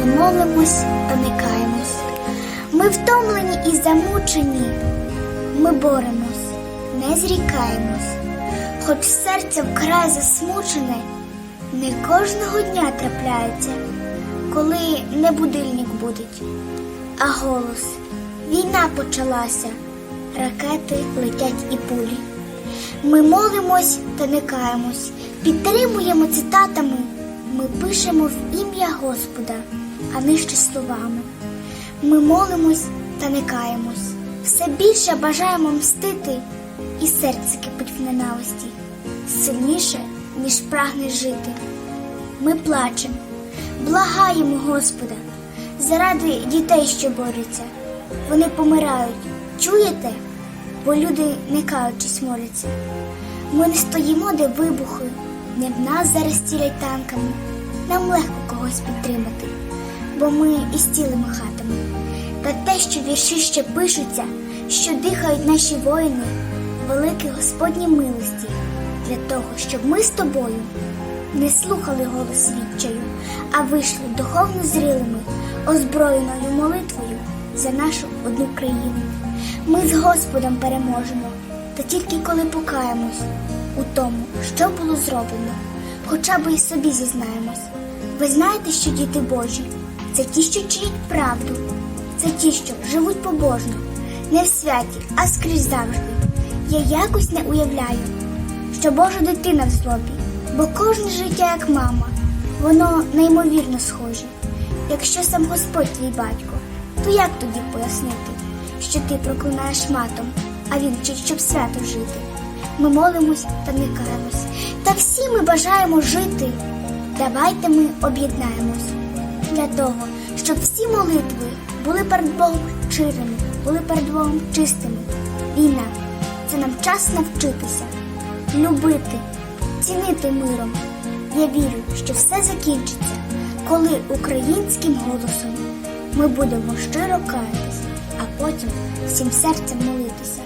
Ми молимось та не каємось. Ми втомлені і замучені. Ми боремось, не зрікаємось. Хоч серце вкрай засмучене, не кожного дня трапляється, коли не будильник будить, а голос. Війна почалася, ракети летять і пулі. Ми молимось та не каємось, підтримуємо цитатами. Ми пишемо в ім'я Господа, а нижче словами. Ми молимось та не каємось, все більше бажаємо мстити, і серце кипить в ненависті, сильніше, ніж прагне жити. Ми плачемо, благаємо Господа заради дітей, що борються. Вони помирають. Чуєте? Бо люди не каючись моляться. Ми не стоїмо, де вибухи, не в нас зараз цілять танками. Нам легко когось підтримати, бо ми і стіли махатами. Та те, що вірші ще пишуться, що дихають наші воїни, великі Господні милості для того, щоб ми з тобою не слухали голос відчаю, а вийшли духовно зрілими, озброєною молитвою за нашу одну країну. Ми з Господом переможемо, та тільки коли покаємось у тому, що було зроблено, хоча б і собі зізнаємось. Ви знаєте, що діти Божі це ті, що чують правду, це ті, що живуть побожно, не в святі, а скрізь завжди. Я якось не уявляю, що Божа дитина в злобі, бо кожне життя, як мама, воно неймовірно схоже. Якщо сам Господь твій батько, то як тоді пояснити, що ти проклинаєш матом, а він вчить, щоб свято жити? Ми молимось та не каємось. Та всі ми бажаємо жити. Давайте ми об'єднаємось для того, щоб всі молитви були перед Богом щирими, були перед Богом чистими. Війна це нам час навчитися, любити, цінити миром. Я вірю, що все закінчиться, коли українським голосом ми будемо щиро каятись, а потім всім серцем молитися.